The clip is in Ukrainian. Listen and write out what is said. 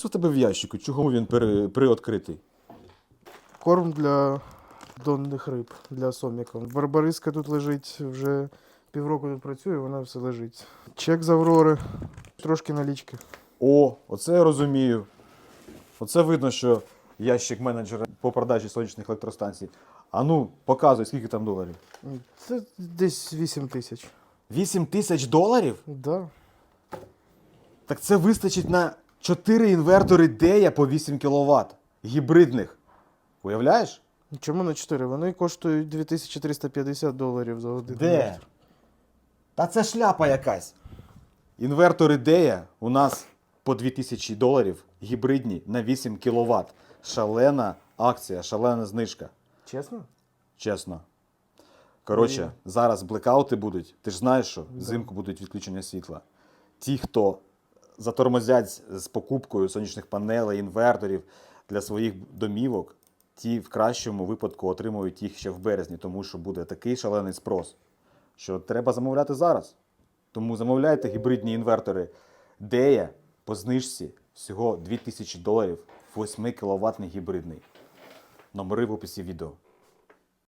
це в тебе в ящику? Чого він при, приоткритий? Корм для донних риб, для соміків. Барбариска тут лежить вже півроку тут працює, вона все лежить. Чек з Аврори, трошки налічки. О, оце я розумію. Оце видно, що ящик менеджера по продажі сонячних електростанцій. А ну, показуй, скільки там доларів. Це десь 8 тисяч. 8 тисяч доларів? Да. Так це вистачить на 4 інвертори Дея по 8 кВт. Гібридних. Уявляєш? Чому на 4? Вони коштують 2350 доларів за один. Де? метр. Та це шляпа якась. Інвертори Дея у нас по 2000 доларів гібридні на 8 кВт. Шалена акція, шалена знижка. Чесно? Чесно. Коротше, зараз блекаути будуть. Ти ж знаєш, що взимку будуть відключення світла. Ті, хто затормозять з покупкою сонячних панелей, інверторів для своїх домівок, ті в кращому випадку отримують їх ще в березні, тому що буде такий шалений спрос, що треба замовляти зараз. Тому замовляйте гібридні інвертори Дея по знижці всього 2000 доларів 8 кВт гібридний. Номери в описі відео.